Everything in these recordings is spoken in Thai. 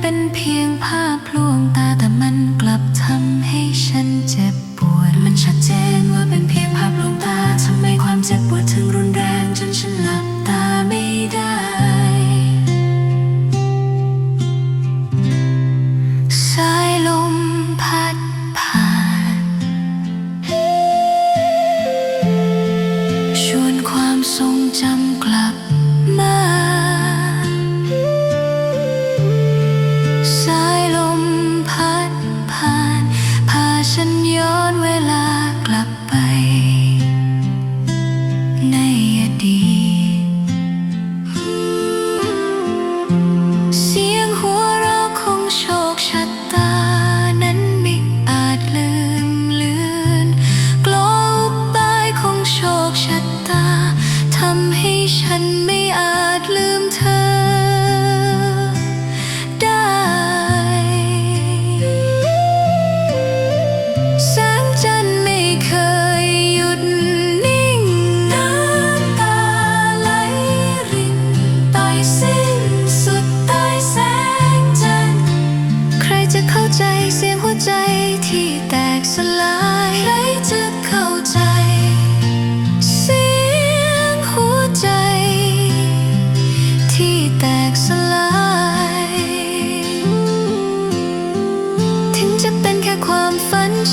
เป็นเพียงภาพลวงตาแต่มันกลับทำให้ฉันเจ็บปวด มันชัดเจนว่าเป็นเพียงภาพลวงตาทำไมความเจ็บปวดถึงรุนแรงจนฉันหลับตาไม่ได้ สายลมพัดผ่าน ชวนความทรงจำกลับมา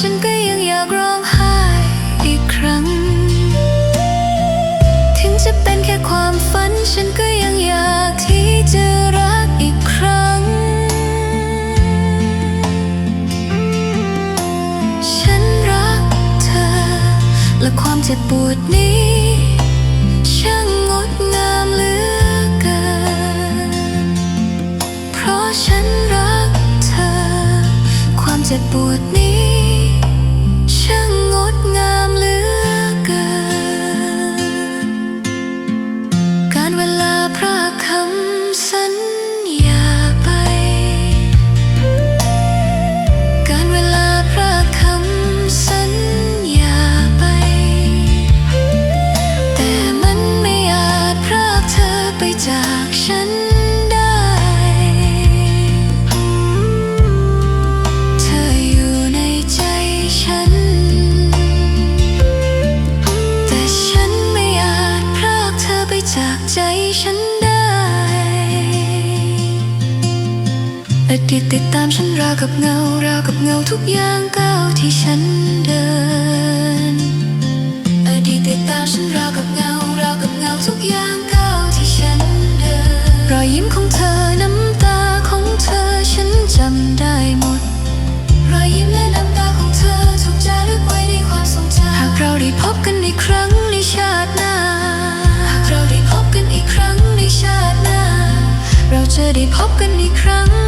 ฉันก็ยังอยากร้องไห้อีกครั้ง ถึงจะเป็นแค่ความฝันฉันก็ยังอยากที่จะรักอีกครั้ง ฉันรักเธอ และความเจ็บปวดนี้ช่างงดงามเหลือเกิน เพราะฉันรักเธอ ความเจ็บปวดนี้ งามเหลือเกิน การเวลาพระคำสัญญ อดีตติดตามฉันราวกับเงาราวกับเงาทุกอย่างก้าวที่ฉันเดินอดีตติดตามฉันราวกับเงาราวกับเงาทุกอย่างก้าวที่ฉันเดินรอยยิ้มของเธอน้ำตาของเธอฉันจำได้หมด รอยยิ้มและน้ำตาของเธอถูกจารึกไว้ในความทรงจำหากเราได้พบกันอีกครั้งในชาติหน้าหากเราได้พบกันอีกครั้งในชาติหน้า เราจะได้พบกันอีกครั้ง